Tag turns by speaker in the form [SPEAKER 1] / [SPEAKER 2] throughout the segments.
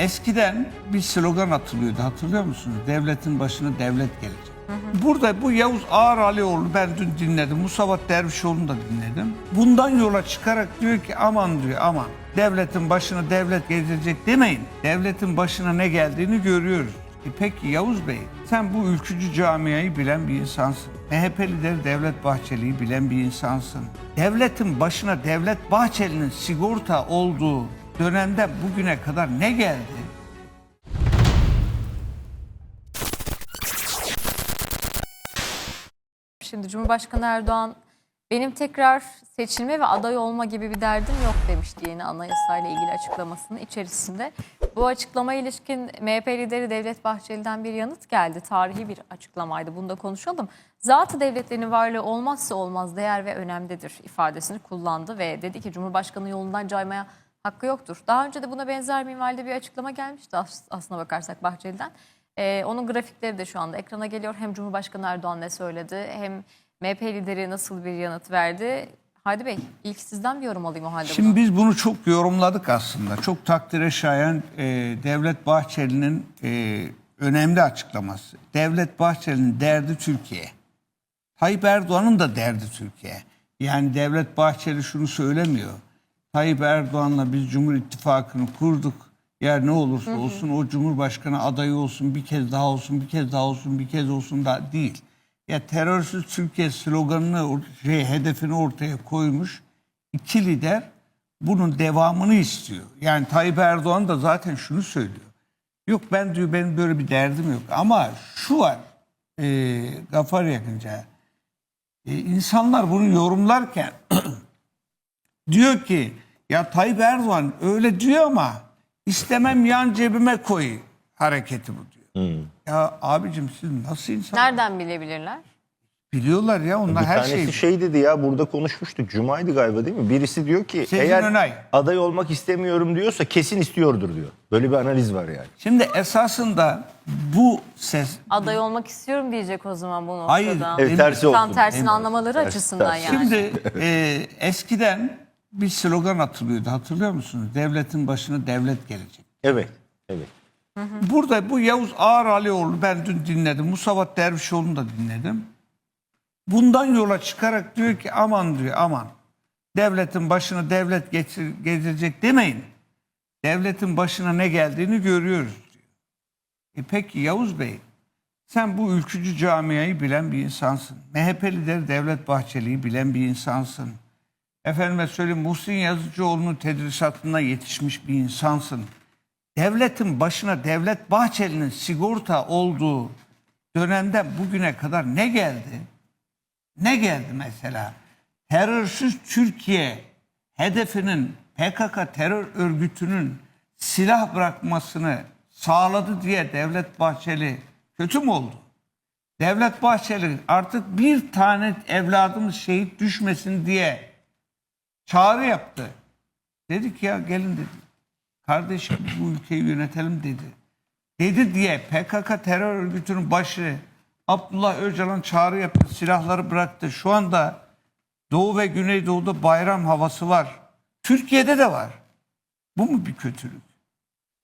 [SPEAKER 1] eskiden bir slogan atılıyordu hatırlıyor musunuz? Devletin başına devlet gelecek. Burada bu Yavuz Ağar Alioğlu ben dün dinledim. Musavat Dervişoğlu'nu da dinledim. Bundan yola çıkarak diyor ki aman diyor aman. Devletin başına devlet gelecek demeyin. Devletin başına ne geldiğini görüyoruz. E peki Yavuz Bey sen bu ülkücü camiayı bilen bir insansın. MHP lideri Devlet Bahçeli'yi bilen bir insansın. Devletin başına Devlet Bahçeli'nin sigorta olduğu dönemde bugüne kadar ne geldi?
[SPEAKER 2] Şimdi Cumhurbaşkanı Erdoğan benim tekrar seçilme ve aday olma gibi bir derdim yok demişti yeni anayasayla ilgili açıklamasının içerisinde. Bu açıklama ilişkin MHP lideri Devlet Bahçeli'den bir yanıt geldi. Tarihi bir açıklamaydı. Bunu da konuşalım. Zatı devletlerin varlığı olmazsa olmaz değer ve önemlidir ifadesini kullandı ve dedi ki Cumhurbaşkanı yolundan caymaya hakkı yoktur. Daha önce de buna benzer minvalde bir açıklama gelmişti as- aslına bakarsak Bahçeli'den. Ee, onun grafikleri de şu anda ekrana geliyor. Hem Cumhurbaşkanı Erdoğan ne söyledi hem MHP lideri nasıl bir yanıt verdi. Haydi Bey ilk sizden bir yorum alayım o halde. buna.
[SPEAKER 1] Şimdi biz bunu çok yorumladık aslında. Çok takdire şayan e, Devlet Bahçeli'nin e, önemli açıklaması. Devlet Bahçeli'nin derdi Türkiye. Tayyip Erdoğan'ın da derdi Türkiye. Yani Devlet Bahçeli şunu söylemiyor. Tayyip Erdoğan'la biz Cumhur İttifakı'nı kurduk. Ya ne olursa olsun o Cumhurbaşkanı adayı olsun, bir kez daha olsun, bir kez daha olsun, bir kez olsun da değil. Ya terörsüz Türkiye sloganını, şey, hedefini ortaya koymuş iki lider bunun devamını istiyor. Yani Tayyip Erdoğan da zaten şunu söylüyor. Yok ben diyor benim böyle bir derdim yok. Ama şu var e, Gafar yakınca e, insanlar bunu yorumlarken diyor ki ya Tayyip Erdoğan öyle diyor ama istemem yan cebime koy hareketi bu diyor. Ya abicim siz nasıl insan
[SPEAKER 2] Nereden bilebilirler?
[SPEAKER 1] biliyorlar ya onlar
[SPEAKER 3] Bir
[SPEAKER 1] her
[SPEAKER 3] tanesi
[SPEAKER 1] şeyi.
[SPEAKER 3] şey dedi ya burada konuşmuştuk. Cuma'ydı galiba değil mi? Birisi diyor ki
[SPEAKER 1] Sezgin
[SPEAKER 3] eğer
[SPEAKER 1] Önay.
[SPEAKER 3] aday olmak istemiyorum diyorsa kesin istiyordur diyor. Böyle bir analiz var yani.
[SPEAKER 1] Şimdi esasında bu ses
[SPEAKER 2] Aday olmak istiyorum diyecek o zaman bu noktada.
[SPEAKER 1] Hayır,
[SPEAKER 3] Evet tersi.
[SPEAKER 2] Tam tersini
[SPEAKER 1] Evet.
[SPEAKER 2] anlamaları açısından
[SPEAKER 3] ters.
[SPEAKER 2] yani.
[SPEAKER 1] Şimdi e, eskiden bir slogan atılıyordu hatırlıyor musunuz? Devletin başına devlet gelecek.
[SPEAKER 3] Evet. Evet.
[SPEAKER 1] Burada bu Yavuz Ağar Alioğlu ben dün dinledim. Musavat Dervişoğlu'nu da dinledim. Bundan yola çıkarak diyor ki aman diyor aman. Devletin başına devlet geçir, gelecek demeyin. Devletin başına ne geldiğini görüyoruz diyor. E peki Yavuz Bey sen bu ülkücü camiayı bilen bir insansın. MHP lideri Devlet Bahçeli'yi bilen bir insansın. Efendime söyleyeyim Muhsin Yazıcıoğlu'nun tedrisatına yetişmiş bir insansın. Devletin başına Devlet Bahçeli'nin sigorta olduğu dönemden bugüne kadar ne geldi? Ne geldi mesela? Terörsüz Türkiye hedefinin PKK terör örgütünün silah bırakmasını sağladı diye Devlet Bahçeli kötü mü oldu? Devlet Bahçeli artık bir tane evladımız şehit düşmesin diye çağrı yaptı. Dedik ya gelin dedi. Kardeşim bu ülkeyi yönetelim dedi. Dedi diye PKK terör örgütünün başı Abdullah Öcalan çağrı yaptı. Silahları bıraktı. Şu anda Doğu ve Güneydoğu'da bayram havası var. Türkiye'de de var. Bu mu bir kötülük?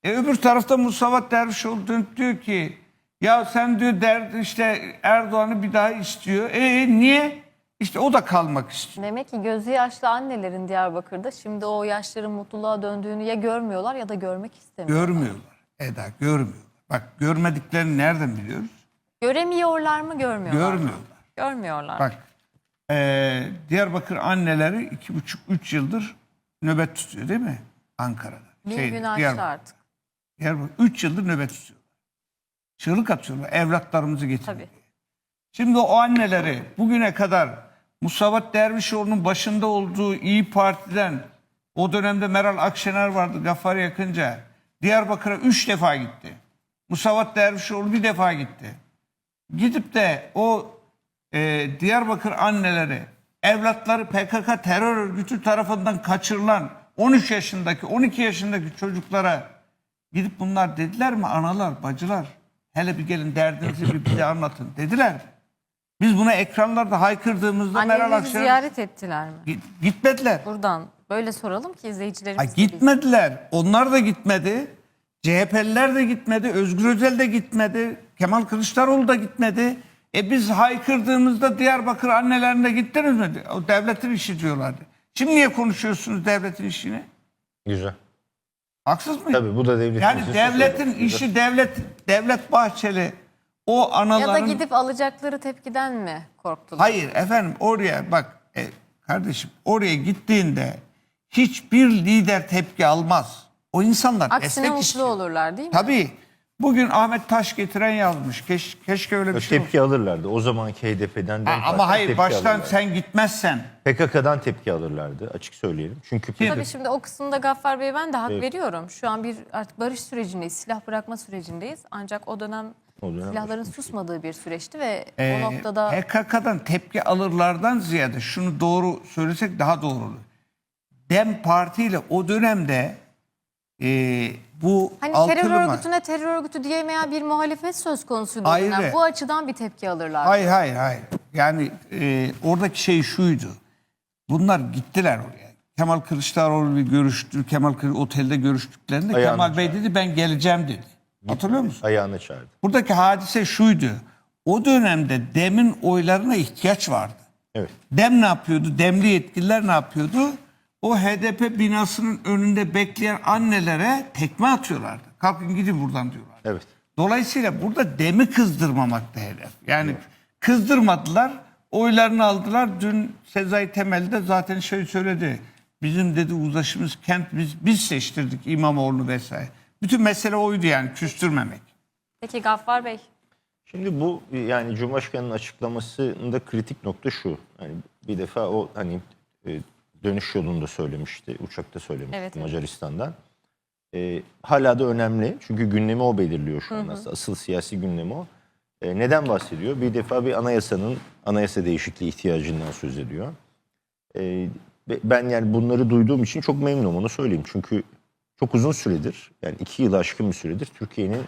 [SPEAKER 1] E öbür tarafta Musavat Dervişoğlu dönüp diyor ki ya sen diyor derdi işte Erdoğan'ı bir daha istiyor. E niye? İşte o da kalmak istiyor.
[SPEAKER 2] Demek ki gözü yaşlı annelerin Diyarbakır'da şimdi o yaşların mutluluğa döndüğünü ya görmüyorlar ya da görmek istemiyorlar.
[SPEAKER 1] Görmüyorlar. Eda görmüyorlar. Bak görmediklerini nereden biliyoruz?
[SPEAKER 2] Göremiyorlar mı görmüyorlar mı?
[SPEAKER 1] Görmüyorlar.
[SPEAKER 2] Görmüyorlar.
[SPEAKER 1] Bak eee, Diyarbakır anneleri iki buçuk üç yıldır nöbet tutuyor değil mi? Ankara'da.
[SPEAKER 2] bir
[SPEAKER 1] Şey,
[SPEAKER 2] gün açtı
[SPEAKER 1] Diyarbakır.
[SPEAKER 2] artık.
[SPEAKER 1] Diyarbakır. Üç yıldır nöbet tutuyorlar. Çığlık atıyorlar evlatlarımızı getirin.
[SPEAKER 2] Tabii.
[SPEAKER 1] Şimdi o anneleri bugüne kadar Musavat Dervişoğlu'nun başında olduğu İyi Parti'den o dönemde Meral Akşener vardı Gaffar yakınca. Diyarbakır'a üç defa gitti. Musavat Dervişoğlu bir defa gitti. Gidip de o e, Diyarbakır anneleri evlatları PKK terör örgütü tarafından kaçırılan 13 yaşındaki 12 yaşındaki çocuklara gidip bunlar dediler mi analar bacılar hele bir gelin derdinizi bir bize anlatın dediler mi? Biz buna ekranlarda haykırdığımızda Meral
[SPEAKER 2] Anneleri
[SPEAKER 1] Akşener
[SPEAKER 2] ziyaret ettiler mi?
[SPEAKER 1] Git- gitmediler.
[SPEAKER 2] Buradan böyle soralım ki izleyicilerimiz
[SPEAKER 1] Ay
[SPEAKER 2] de bilsin.
[SPEAKER 1] gitmediler. Onlar da gitmedi. CHP'liler de gitmedi, Özgür Özel de gitmedi, Kemal Kılıçdaroğlu da gitmedi. E biz haykırdığımızda Diyarbakır annelerine gittiniz mi? O devletin işi diyorlardı. Şimdi niye konuşuyorsunuz devletin işini?
[SPEAKER 3] Güzel.
[SPEAKER 1] Haksız mıyım?
[SPEAKER 3] Tabii bu da devletin
[SPEAKER 1] Yani
[SPEAKER 3] işi,
[SPEAKER 1] devletin işi devlet devlet Bahçeli o
[SPEAKER 2] Ya da
[SPEAKER 1] anaların
[SPEAKER 2] gidip alacakları tepkiden mi korktular?
[SPEAKER 1] Hayır efendim oraya bak e, kardeşim oraya gittiğinde hiçbir lider tepki almaz. O insanlar
[SPEAKER 2] Aksine
[SPEAKER 1] destek
[SPEAKER 2] mutlu
[SPEAKER 1] istiyor.
[SPEAKER 2] olurlar değil mi?
[SPEAKER 1] Tabii. Bugün Ahmet Taş getiren yazmış. Keş, keşke öyle bir şey.
[SPEAKER 3] Tepki alırlardı. O zamanki HDP'den de
[SPEAKER 1] Ha, ama hayır baştan sen gitmezsen
[SPEAKER 3] PKK'dan tepki alırlardı açık söyleyelim. Çünkü
[SPEAKER 2] Tabii şimdi o kısımda Gaffar Bey'e ben de hak veriyorum. Şu an bir artık barış sürecindeyiz, silah bırakma sürecindeyiz. Ancak o dönem,
[SPEAKER 3] O dönem
[SPEAKER 2] silahların susmadığı bir süreçti ve
[SPEAKER 1] e,
[SPEAKER 2] o noktada
[SPEAKER 1] PKK'dan tepki alırlardan ziyade şunu doğru söylesek daha doğru olur. Dem Parti ile o dönemde e, bu
[SPEAKER 2] hani
[SPEAKER 1] altılı
[SPEAKER 2] terör örgütüne terör örgütü diyemeyen bir muhalefet söz konusuydu o
[SPEAKER 1] Ayrı.
[SPEAKER 2] dönem. Bu açıdan bir tepki alırlar.
[SPEAKER 1] Hayır hayır hayır. Yani e, oradaki şey şuydu. Bunlar gittiler oraya. Kemal Kılıçdaroğlu bir görüştü. Kemal Kılıç otelde görüştüklerinde
[SPEAKER 3] Ayağını
[SPEAKER 1] Kemal Bey dedi ben geleceğim dedi. Hatırlıyor musun?
[SPEAKER 3] ayağına çağırdı.
[SPEAKER 1] Buradaki hadise şuydu. O dönemde Dem'in oylarına ihtiyaç vardı.
[SPEAKER 3] Evet.
[SPEAKER 1] Dem ne yapıyordu? Demli yetkililer ne yapıyordu? O HDP binasının önünde bekleyen annelere tekme atıyorlardı. Kalkın gidin buradan diyorlar.
[SPEAKER 3] Evet.
[SPEAKER 1] Dolayısıyla burada demi kızdırmamakta hedef. Yani kızdırmadılar, oylarını aldılar. Dün Sezai Temel de zaten şey söyledi. Bizim dedi uzlaşımız kent biz biz seçtirdik İmamoğlu'nu vesaire. Bütün mesele oydu yani küstürmemek.
[SPEAKER 2] Peki Gaffar Bey,
[SPEAKER 3] Şimdi bu yani Cumhurbaşkanı'nın açıklamasında kritik nokta şu. Yani bir defa o hani e, dönüş yolunda söylemişti, uçakta söylemişti
[SPEAKER 2] Evet, evet.
[SPEAKER 3] Macaristan'dan. E, hala da önemli çünkü gündemi o belirliyor şu an aslında. Asıl siyasi gündemi o. E, neden bahsediyor? Bir defa bir anayasanın anayasa değişikliği ihtiyacından söz ediyor. E, ben yani bunları duyduğum için çok memnunum onu söyleyeyim. Çünkü çok uzun süredir yani iki yılı aşkın bir süredir Türkiye'nin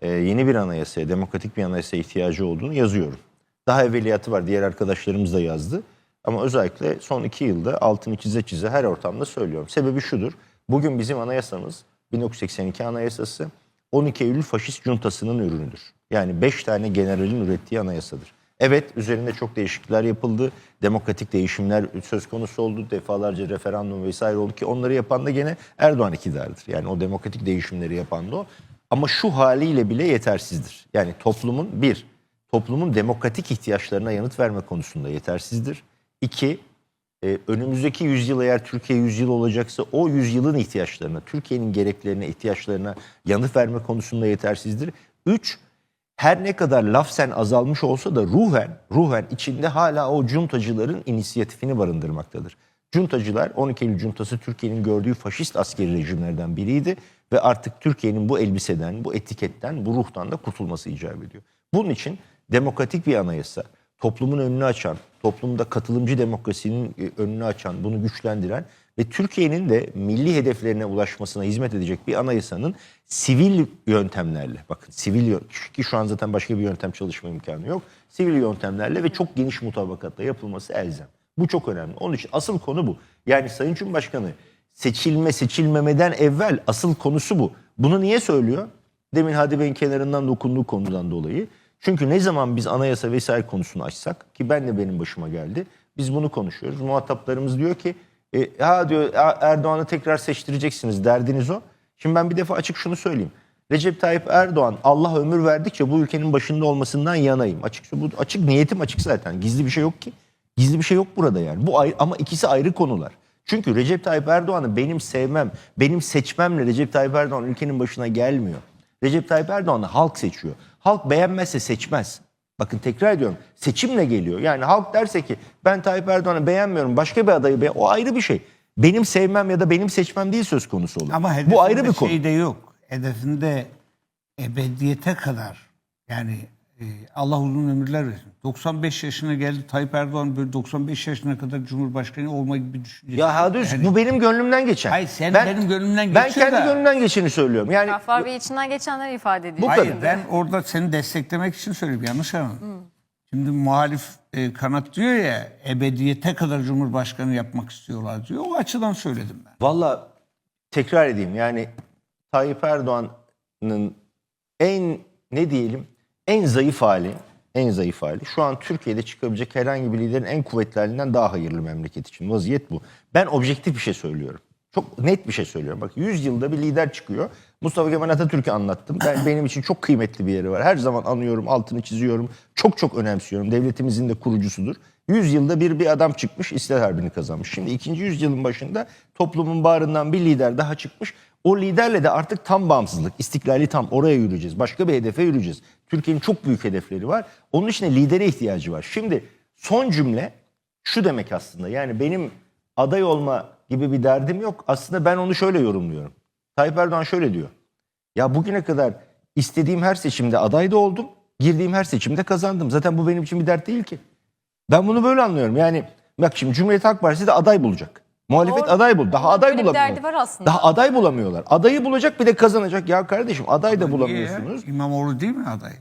[SPEAKER 3] e, yeni bir anayasaya, demokratik bir anayasaya ihtiyacı olduğunu yazıyorum. Daha evveliyatı var diğer arkadaşlarımız da yazdı. Ama özellikle son iki yılda altını çize çize her ortamda söylüyorum. Sebebi şudur. Bugün bizim anayasamız 1982 anayasası 12 Eylül faşist juntasının ürünüdür. Yani 5 tane generalin ürettiği anayasadır. Evet üzerinde çok değişiklikler yapıldı. Demokratik değişimler söz konusu oldu. Defalarca referandum vesaire oldu ki onları yapan da gene Erdoğan iktidarıdır. Yani o demokratik değişimleri yapan da o. Ama şu haliyle bile yetersizdir. Yani toplumun bir, toplumun demokratik ihtiyaçlarına yanıt verme konusunda yetersizdir. İki, e, önümüzdeki yüzyıl eğer Türkiye yüzyıl olacaksa o yüzyılın ihtiyaçlarına, Türkiye'nin gereklerine, ihtiyaçlarına yanıt verme konusunda yetersizdir. Üç, her ne kadar lafsen azalmış olsa da ruhen, ruhen içinde hala o cuntacıların inisiyatifini barındırmaktadır. Cuntacılar 12 Eylül cuntası Türkiye'nin gördüğü faşist askeri rejimlerden biriydi ve artık Türkiye'nin bu elbiseden, bu etiketten, bu ruhtan da kurtulması icap ediyor. Bunun için demokratik bir anayasa, toplumun önünü açan, toplumda katılımcı demokrasinin e, önünü açan, bunu güçlendiren ve Türkiye'nin de milli hedeflerine ulaşmasına hizmet edecek bir anayasanın sivil yöntemlerle, bakın sivil ki şu an zaten başka bir yöntem çalışma imkanı yok. Sivil yöntemlerle ve çok geniş mutabakatla yapılması elzem. Bu çok önemli. Onun için asıl konu bu. Yani Sayın Cumhurbaşkanı seçilme seçilmemeden evvel asıl konusu bu. Bunu niye söylüyor? Demin Hadi Bey'in kenarından dokunduğu konudan dolayı. Çünkü ne zaman biz anayasa vesaire konusunu açsak ki ben de benim başıma geldi. Biz bunu konuşuyoruz. Muhataplarımız diyor ki e, ha diyor "Er- Erdoğan'ı tekrar seçtireceksiniz derdiniz o. Şimdi ben bir defa açık şunu söyleyeyim. Recep Tayyip Erdoğan Allah ömür verdikçe bu ülkenin başında olmasından yanayım. Açık bu açık niyetim açık zaten. Gizli bir şey yok ki. Gizli bir şey yok burada yani. Bu ayrı, ama ikisi ayrı konular. Çünkü Recep Tayyip Erdoğan'ı benim sevmem, benim seçmemle Recep Tayyip Erdoğan ülkenin başına gelmiyor. Recep Tayyip Erdoğan'ı halk seçiyor. Halk beğenmezse seçmez. Bakın tekrar ediyorum. Seçimle geliyor. Yani halk derse ki ben Tayyip Erdoğan'ı beğenmiyorum. Başka bir adayı beğen. O ayrı bir şey. Benim sevmem ya da benim seçmem değil söz konusu olur.
[SPEAKER 1] Ama
[SPEAKER 3] Bu ayrı bir konu.
[SPEAKER 1] şey de yok. Hedefinde ebediyete kadar yani Allah uzun ömürler versin. 95 yaşına geldi Tayyip Erdoğan böyle 95 yaşına kadar Cumhurbaşkanı olma gibi bir düşünce.
[SPEAKER 3] Ya Hadis bu benim gönlümden geçen.
[SPEAKER 1] Hayır, senin benim gönlümden
[SPEAKER 3] Ben
[SPEAKER 1] geçiyor
[SPEAKER 3] kendi
[SPEAKER 1] da-
[SPEAKER 3] gönlümden geçeni söylüyorum. Yani
[SPEAKER 2] Gaffar Bey içinden geçenleri ifade ediyor.
[SPEAKER 3] Bu
[SPEAKER 1] Hayır
[SPEAKER 3] kadar.
[SPEAKER 1] ben orada seni desteklemek için söylüyorum yanlış anladın. Şimdi muhalif e, kanat diyor ya ebediyete kadar Cumhurbaşkanı yapmak istiyorlar diyor. O açıdan söyledim ben.
[SPEAKER 3] Valla tekrar edeyim yani Tayyip Erdoğan Cumhurbaşkanı'nın en ne diyelim en zayıf hali en zayıf hali şu an Türkiye'de çıkabilecek herhangi bir liderin en kuvvetli halinden daha hayırlı memleket için. Vaziyet bu. Ben objektif bir şey söylüyorum. Çok net bir şey söylüyorum. Bak 100 yılda bir lider çıkıyor. Mustafa Kemal Atatürk'ü anlattım. Ben benim için çok kıymetli bir yeri var. Her zaman anıyorum, altını çiziyorum. Çok çok önemsiyorum. Devletimizin de kurucusudur. 100 yılda bir bir adam çıkmış, İstiklal Harbi'ni kazanmış. Şimdi ikinci yüzyılın başında toplumun bağrından bir lider daha çıkmış. O liderle de artık tam bağımsızlık, istiklali tam oraya yürüyeceğiz. Başka bir hedefe yürüyeceğiz. Türkiye'nin çok büyük hedefleri var. Onun için de lidere ihtiyacı var. Şimdi son cümle şu demek aslında. Yani benim aday olma gibi bir derdim yok. Aslında ben onu şöyle yorumluyorum. Tayyip Erdoğan şöyle diyor. Ya bugüne kadar istediğim her seçimde aday da oldum. Girdiğim her seçimde kazandım. Zaten bu benim için bir dert değil ki. Ben bunu böyle anlıyorum. Yani bak şimdi Cumhuriyet Halk Partisi de aday bulacak. Muhalefet
[SPEAKER 2] Doğru.
[SPEAKER 3] aday bul. Daha aday
[SPEAKER 2] böyle bir
[SPEAKER 3] bulamıyorlar.
[SPEAKER 2] derdi var aslında.
[SPEAKER 3] Daha aday bulamıyorlar. Adayı bulacak bir de kazanacak. Ya kardeşim aday da
[SPEAKER 1] Niye
[SPEAKER 3] bulamıyorsunuz.
[SPEAKER 1] İmamoğlu değil mi aday?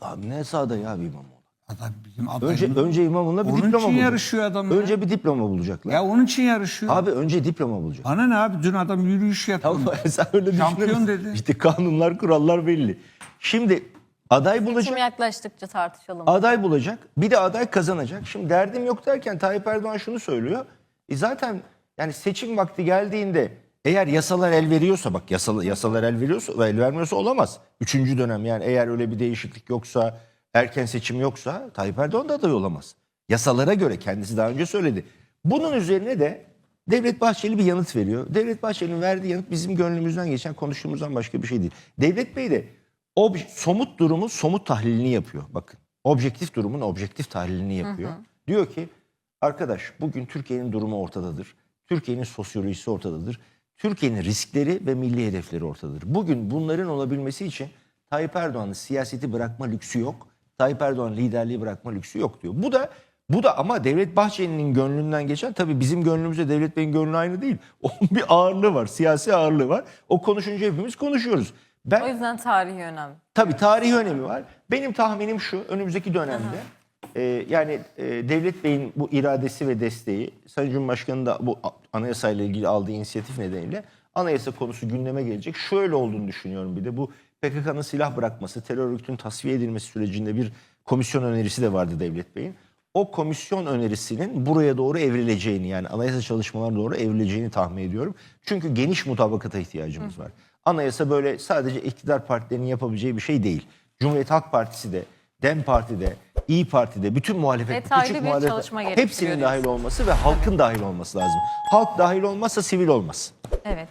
[SPEAKER 3] Abi ne aday abi İmamoğlu?
[SPEAKER 1] Aday bizim adayımız.
[SPEAKER 3] Önce önce İmamoğlu'na bir
[SPEAKER 1] onun
[SPEAKER 3] diploma
[SPEAKER 1] için
[SPEAKER 3] bulacak.
[SPEAKER 1] yarışıyor adam. ya.
[SPEAKER 3] Önce bir diploma bulacaklar.
[SPEAKER 1] Ya onun için yarışıyor.
[SPEAKER 3] Abi önce diploma bulacak.
[SPEAKER 1] Bana ne abi? Dün adam yürüyüş yaptı.
[SPEAKER 3] Tamam sen öyle
[SPEAKER 1] Şampiyon
[SPEAKER 3] düşünüyorsun.
[SPEAKER 1] dedi.
[SPEAKER 3] İşte kanunlar kurallar belli. Şimdi aday
[SPEAKER 2] Seçim
[SPEAKER 3] bulacak.
[SPEAKER 2] yaklaştıkça tartışalım.
[SPEAKER 3] Aday bulacak. Bir de aday kazanacak. Şimdi derdim yok derken Tayyip Erdoğan şunu söylüyor. E zaten yani seçim vakti geldiğinde eğer yasalar el veriyorsa bak yasal, yasalar el veriyorsa el vermiyorsa olamaz. Üçüncü dönem yani eğer öyle bir değişiklik yoksa erken seçim yoksa Tayyip Erdoğan da aday olamaz. Yasalara göre kendisi daha önce söyledi. Bunun üzerine de Devlet Bahçeli bir yanıt veriyor. Devlet Bahçeli'nin verdiği yanıt bizim gönlümüzden geçen konuştuğumuzdan başka bir şey değil. Devlet Bey de ob- somut durumun somut tahlilini yapıyor. Bakın objektif durumun objektif tahlilini yapıyor. Diyor ki arkadaş bugün Türkiye'nin durumu ortadadır. Türkiye'nin sosyolojisi ortadadır. Türkiye'nin riskleri ve milli hedefleri ortadadır. Bugün bunların olabilmesi için Tayyip Erdoğan'ın siyaseti bırakma lüksü yok. Tayyip Erdoğan liderliği bırakma lüksü yok diyor. Bu da bu da ama Devlet Bahçeli'nin gönlünden geçen tabii bizim gönlümüzle Devlet Bey'in gönlü aynı değil. Onun bir ağırlığı var, siyasi ağırlığı var. O konuşunca hepimiz konuşuyoruz. Ben
[SPEAKER 2] O yüzden tarihi önemli.
[SPEAKER 3] Tabii tarihi önemi var. Benim tahminim şu, önümüzdeki dönemde e, yani e, Devlet Bey'in bu iradesi ve desteği, Sayın Cumhurbaşkanı da bu anayasayla ilgili aldığı inisiyatif nedeniyle anayasa konusu gündeme gelecek. Şöyle olduğunu düşünüyorum bir de bu PKK'nın silah bırakması, terör örgütünün tasfiye edilmesi sürecinde bir komisyon önerisi de vardı Devlet Bey'in. O komisyon önerisinin buraya doğru evrileceğini yani anayasa çalışmalarına doğru evrileceğini tahmin ediyorum. Çünkü geniş mutabakata ihtiyacımız var. Anayasa böyle sadece iktidar partilerinin yapabileceği bir şey değil. Cumhuriyet Halk Partisi de, DEM Parti'de, İyi Parti'de, bütün muhalefet,
[SPEAKER 2] Detaylı
[SPEAKER 3] küçük
[SPEAKER 2] bir
[SPEAKER 3] muhalefet
[SPEAKER 2] çalışma gerektiriyor
[SPEAKER 3] hepsinin
[SPEAKER 2] diyorsun.
[SPEAKER 3] dahil olması ve halkın dahil olması lazım. Halk dahil olmazsa sivil olmaz.
[SPEAKER 2] Evet.